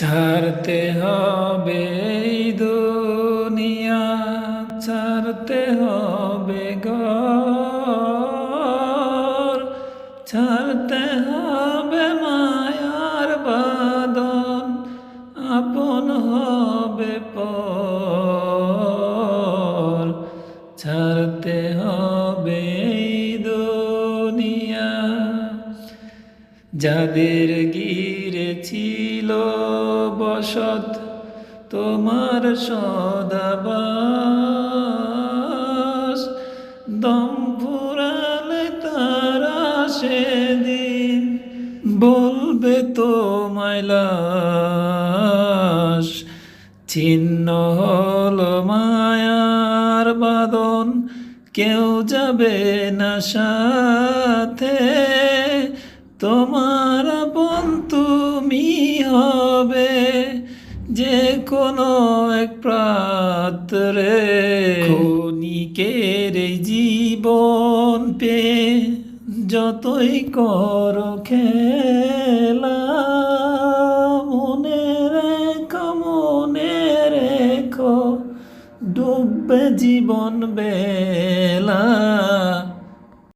ছাড়তে হবে দুনিয়া, ছাড়তে হবে ঘর, ছাড়তে হবে মায়ার বাদন আপন হবে পর, ছাড়তে হবে দুনিয়া। যাদের গিরে ছিল বসত তোমার সদাবাস। দম ফুরালে তারা সেদিন বলবে তো লাশ। ছিন্ন হলো মায়ার বাদন কেউ যাবে না সাথে তোমার হবে যে কোনো এক প্রাতরে এই জীবন পে যতই কর খেলা, মনে রেখো মনে রেখো, ডুববে জীবন বেলা।